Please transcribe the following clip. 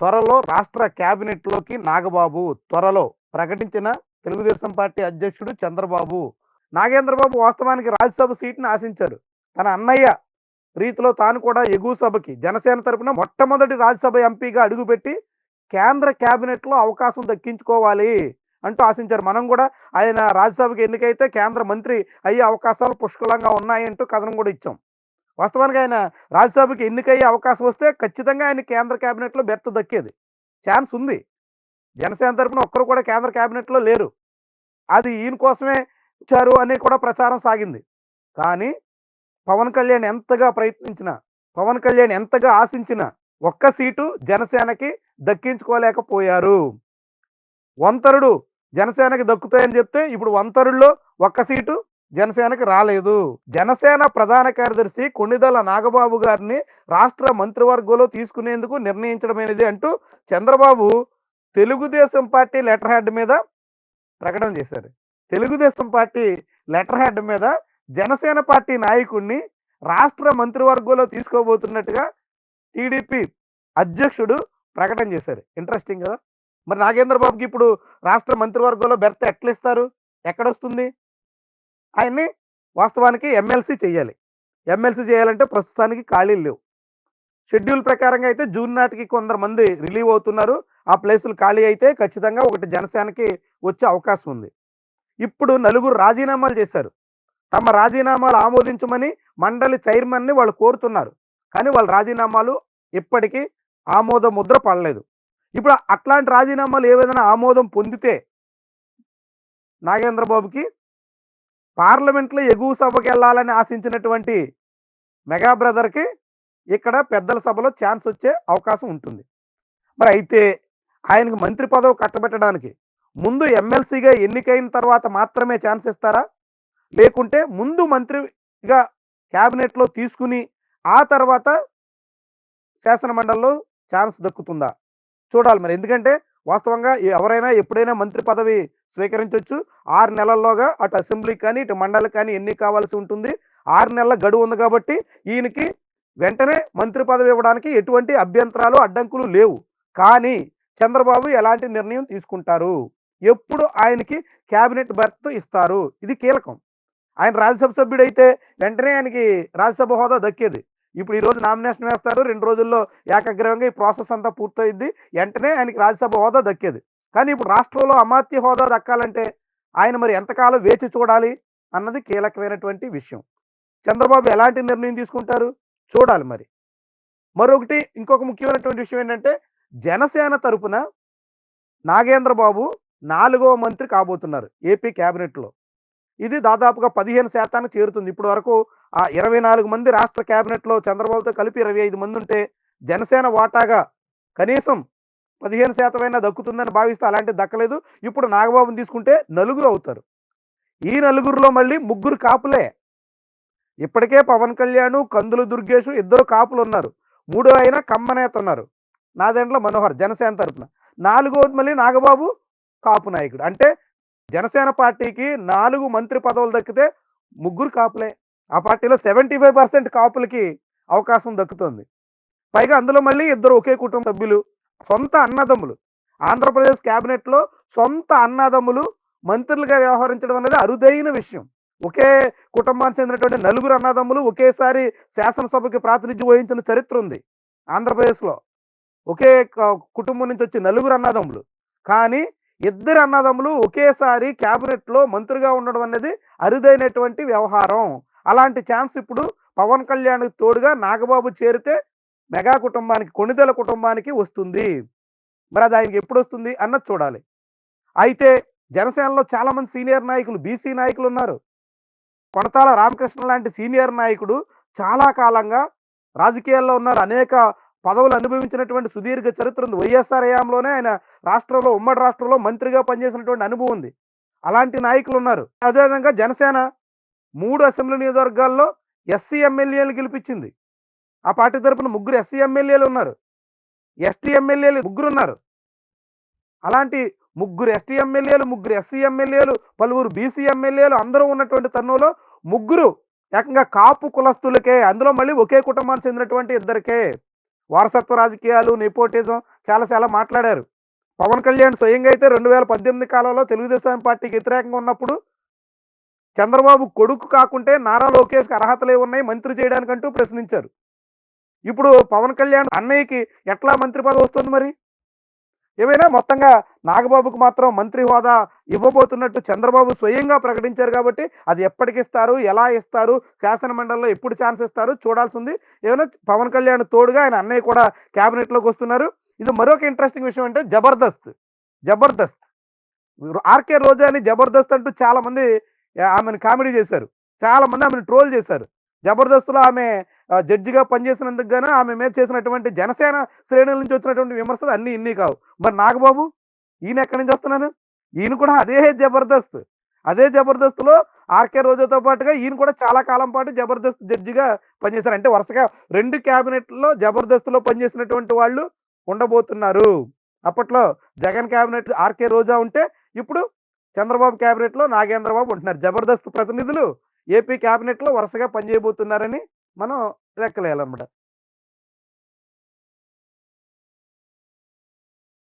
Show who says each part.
Speaker 1: త్వరలో రాష్ట్ర క్యాబినెట్లోకి నాగబాబు త్వరలో ప్రకటించిన తెలుగుదేశం పార్టీ అధ్యక్షుడు చంద్రబాబు. నాగేంద్రబాబు వాస్తవానికి రాజ్యసభ సీట్ని ఆశించారు. తన అన్నయ్య రీతిలో తాను కూడా ఎగువ సభకి జనసేన తరపున మొట్టమొదటి రాజ్యసభ ఎంపీగా అడుగుపెట్టి కేంద్ర క్యాబినెట్లో అవకాశం దక్కించుకోవాలి అంటూ ఆశించారు. మనం కూడా ఆయన రాజ్యసభకి ఎన్నికైతే కేంద్ర మంత్రి అయ్యే అవకాశాలు పుష్కలంగా ఉన్నాయంటూ కథనం కూడా ఇచ్చాం. వాస్తవానికి ఆయన రాజ్యసభకి ఎన్నికయ్యే అవకాశం వస్తే ఖచ్చితంగా ఆయన కేంద్ర క్యాబినెట్లో బెర్త్ దక్కేది. ఛాన్స్ ఉంది. జనసేన తరపున ఒక్కరు కూడా కేంద్ర క్యాబినెట్లో లేరు. అది ఈయన కోసమే ఇచ్చారు అని కూడా ప్రచారం సాగింది. కానీ పవన్ కళ్యాణ్ ఎంతగా ప్రయత్నించినా పవన్ కళ్యాణ్ ఎంతగా ఆశించినా ఒక్క సీటు జనసేనకి దక్కించుకోలేకపోయారు. వంతరుడు జనసేనకి దక్కుతాయని చెప్తే ఇప్పుడు వంతరుల్లో ఒక్క సీటు జనసేనకి రాలేదు. జనసేన ప్రధాన కార్యదర్శి కొన్నిదల నాగబాబు గారిని రాష్ట్ర మంత్రివర్గంలో తీసుకునేందుకు నిర్ణయించడమైనది అంటూ Chandrababu Telugu Desam party letterhead మీద ప్రకటన చేశారు. తెలుగుదేశం పార్టీ లెటర్ హెడ్ మీద జనసేన పార్టీ నాయకుడిని రాష్ట్ర మంత్రివర్గంలో తీసుకోబోతున్నట్టుగా టీడీపీ అధ్యక్షుడు ప్రకటన చేశారు. ఇంట్రెస్టింగ్ కదా? మరి నాగేంద్ర బాబుకి ఇప్పుడు రాష్ట్ర మంత్రివర్గంలో బెర్త్ ఎట్లా ఇస్తారు ఎక్కడొస్తుంది? ఆయన్ని వాస్తవానికి ఎమ్మెల్సీ చేయాలి. ఎమ్మెల్సీ చేయాలంటే ప్రస్తుతానికి ఖాళీలు లేవు. షెడ్యూల్ ప్రకారంగా అయితే జూన్ నాటికి కొందరు మంది రిలీవ్ అవుతున్నారు. ఆ ప్లేసులు ఖాళీ అయితే ఖచ్చితంగా ఒకటి జనసేనకి వచ్చే అవకాశం ఉంది. ఇప్పుడు నలుగురు రాజీనామాలు చేశారు. తమ రాజీనామాలు ఆమోదించమని మండలి చైర్మన్ని వాళ్ళు కోరుతున్నారు. కానీ వాళ్ళ రాజీనామాలు ఇప్పటికీ ఆమోద ముద్ర పడలేదు. ఇప్పుడు అట్లాంటి రాజీనామాలు ఏదైనా ఆమోదం పొందితే నాగేంద్రబాబుకి పార్లమెంట్లో ఎగువ సభకి వెళ్ళాలని ఆశించినటువంటి మెగా బ్రదర్కి ఇక్కడ పెద్దల సభలో ఛాన్స్ వచ్చే అవకాశం ఉంటుంది. మరి అయితే ఆయనకు మంత్రి పదవి కట్టబెట్టడానికి ముందు ఎమ్మెల్సీగా ఎన్నికైన తర్వాత మాత్రమే ఛాన్స్ ఇస్తారా? లేకుంటే ముందు మంత్రిగా క్యాబినెట్లో తీసుకుని ఆ తర్వాత శాసనమండలిలో ఛాన్స్ దక్కుతుందా? చూడాలి మరి. ఎందుకంటే వాస్తవంగా ఎవరైనా ఎప్పుడైనా మంత్రి పదవి స్వీకరించవచ్చు ఆరు నెలల్లోగా అటు అసెంబ్లీకి కానీ ఇటు మండలికి కానీ ఎన్ని కావాల్సి ఉంటుంది. ఆరు నెలల గడువు ఉంది కాబట్టి ఈయనకి వెంటనే మంత్రి పదవి ఇవ్వడానికి ఎటువంటి అభ్యంతరాలు అడ్డంకులు లేవు. కానీ చంద్రబాబు ఎలాంటి నిర్ణయం తీసుకుంటారు? ఎప్పుడు ఆయనకి క్యాబినెట్ బర్త్ ఇస్తారు? ఇది కీలకం. ఆయన రాజ్యసభ సభ్యుడైతే వెంటనే ఆయనకి రాజ్యసభ హోదా దక్కేది. ఇప్పుడు ఈ రోజు నామినేషన్ వేస్తారు రెండు రోజుల్లో ఏకగ్రహంగా ఈ ప్రాసెస్ అంతా పూర్తయింది వెంటనే ఆయనకి రాజ్యసభ హోదా దక్కేది. కానీ ఇప్పుడు రాష్ట్రంలో అమాత్య హోదా దక్కాలంటే ఆయన మరి ఎంతకాలం వేచి చూడాలి అన్నది కీలకమైనటువంటి విషయం. చంద్రబాబు ఎలాంటి నిర్ణయం తీసుకుంటారు? చూడాలి మరి. మరొకటి ఇంకొక ముఖ్యమైనటువంటి విషయం ఏంటంటే జనసేన తరపున నాగేంద్ర బాబు నాలుగవ మంత్రి కాబోతున్నారు ఏపీ క్యాబినెట్లో. ఇది దాదాపుగా పదిహేను శాతానికి చేరుతుంది. ఇప్పటి వరకు ఆ ఇరవై నాలుగు మంది రాష్ట్ర క్యాబినెట్లో చంద్రబాబుతో కలిపి ఇరవై ఐదు మంది ఉంటే జనసేన వాటాగా కనీసం పదిహేను శాతమైనా దక్కుతుందని భావిస్తే అలాంటివి దక్కలేదు. ఇప్పుడు నాగబాబుని తీసుకుంటే నలుగురు అవుతారు. ఈ నలుగురిలో మళ్ళీ ముగ్గురు కాపులే. ఇప్పటికే పవన్ కళ్యాణ్ కందులు దుర్గేష్ ఇద్దరు కాపులు ఉన్నారు. మూడో అయినా కమ్మనేత ఉన్నారు. నా దేంట్లో మనోహర్ జనసేన తరపున. నాలుగో మళ్ళీ నాగబాబు కాపు నాయకుడు. అంటే జనసేన పార్టీకి నాలుగు మంత్రి పదవులు దక్కితే ముగ్గురు కాపులే. ఆ పార్టీలో సెవెంటీ ఫైవ్ పర్సెంట్ కాపులకి అవకాశం దక్కుతుంది. పైగా అందులో మళ్ళీ ఇద్దరు ఒకే కుటుంబ సభ్యులు సొంత అన్నదమ్ములు. ఆంధ్రప్రదేశ్ క్యాబినెట్లో సొంత అన్నదమ్ములు మంత్రులుగా వ్యవహరించడం అనేది అరుదైన విషయం. ఒకే కుటుంబానికి చెందినటువంటి నలుగురు అన్నదమ్ములు ఒకేసారి శాసనసభకి ప్రాతినిధ్యం వహించిన చరిత్ర ఉంది ఆంధ్రప్రదేశ్లో. ఒకే కుటుంబం నుంచి వచ్చి నలుగురు అన్నదమ్ములు. కానీ ఇద్దరు అన్నదమ్ములు ఒకేసారి క్యాబినెట్లో మంత్రిగా ఉండడం అనేది అరుదైనటువంటి వ్యవహారం. అలాంటి ఛాన్స్ ఇప్పుడు పవన్ కళ్యాణ్ తోడుగా నాగబాబు చేరితే మెగా కుటుంబానికి కొణిదెల కుటుంబానికి వస్తుంది. మరి అది ఆయనకి ఎప్పుడు వస్తుంది అన్నది చూడాలి. అయితే జనసేనలో చాలామంది సీనియర్ నాయకులు బీసీ నాయకులు ఉన్నారు. కొనతాల రామకృష్ణ లాంటి సీనియర్ నాయకుడు చాలా కాలంగా రాజకీయాల్లో ఉన్నారు. అనేక పదవులు అనుభవించినటువంటి సుదీర్ఘ చరిత్ర ఉంది. వైఎస్ఆర్ హయాంలోనే ఆయన రాష్ట్రంలో ఉమ్మడి రాష్ట్రంలో మంత్రిగా పనిచేసినటువంటి అనుభవం ఉంది. అలాంటి నాయకులు ఉన్నారు. అదేవిధంగా జనసేన మూడు అసెంబ్లీ నియోజకవర్గాల్లో ఎస్సీ ఎమ్మెల్యేలు గెలిపించింది. ఆ పార్టీ తరపున ముగ్గురు ఎస్సీ ఎమ్మెల్యేలు ఉన్నారు. ఎస్టీ ఎమ్మెల్యేలు ముగ్గురు ఉన్నారు. అలాంటి ముగ్గురు ఎస్టీ ఎమ్మెల్యేలు ముగ్గురు ఎస్సీ ఎమ్మెల్యేలు పలువురు బీసీ ఎమ్మెల్యేలు అందరూ ఉన్నటువంటి తరుణంలో ముగ్గురు ఏకంగా కాపు కులస్తులకే అందులో మళ్ళీ ఒకే కుటుంబానికి చెందినటువంటి ఇద్దరికే వారసత్వ రాజకీయాలు నెపోటిజం చాలా చాలా మాట్లాడారు. పవన్ కళ్యాణ్ స్వయంగా అయితే రెండు వేల పద్దెనిమిది కాలంలో తెలుగుదేశం పార్టీకి వ్యతిరేకంగా ఉన్నప్పుడు చంద్రబాబు కొడుకు కాకుంటే నారా లోకేష్కి అర్హతలే ఉన్నాయి మంత్రి చేయడానికంటూ ప్రశ్నించారు. ఇప్పుడు పవన్ కళ్యాణ్ అన్నయ్యకి ఎట్లా మంత్రి పదవి వస్తుంది మరి? ఏమైనా మొత్తంగా నాగబాబుకు మాత్రం మంత్రి హోదా ఇవ్వబోతున్నట్టు చంద్రబాబు స్వయంగా ప్రకటించారు కాబట్టి అది ఎప్పటికి ఇస్తారు ఎలా ఇస్తారు శాసనమండలిలో ఎప్పుడు ఛాన్స్ ఇస్తారు చూడాల్సింది. ఏమైనా పవన్ కళ్యాణ్ తోడుగా ఆయన అన్నయ్య కూడా క్యాబినెట్లోకి వస్తున్నారు. ఇది మరొక ఇంట్రెస్టింగ్ విషయం అంటే జబర్దస్త్ జబర్దస్త్. ఆర్కే రోజా అని జబర్దస్త్ అంటూ చాలామంది ఆమెను కామెడీ చేశారు. చాలామంది ఆమెను ట్రోల్ చేశారు. జబర్దస్త్లో ఆమె జడ్జిగా పనిచేసినందుకు గాను ఆమె మీద చేసినటువంటి జనసేన శ్రేణుల నుంచి వచ్చినటువంటి విమర్శలు అన్నీ ఇన్ని కావు. మరి నాగబాబు ఈయన ఎక్కడి నుంచి వస్తున్నాను ఈయన కూడా అదే జబర్దస్త్. అదే జబర్దస్త్లో ఆర్కే రోజుతో పాటుగా ఈయన కూడా చాలా కాలం పాటు జబర్దస్త్ జడ్జిగా పనిచేశారు. అంటే వరుసగా రెండు క్యాబినెట్లో జబర్దస్త్లో పనిచేసినటువంటి వాళ్ళు ఉండబోతున్నారు. అప్పట్లో జగన్ క్యాబినెట్ ఆర్కే రోజా ఉంటే ఇప్పుడు చంద్రబాబు క్యాబినెట్లో నాగేంద్రబాబు ఉంటున్నారు. జబర్దస్త్ ప్రతినిధులు ఏపీ క్యాబినెట్లో వరుసగా పనిచేయబోతున్నారని మనం లెక్కలేయాలన్నమాట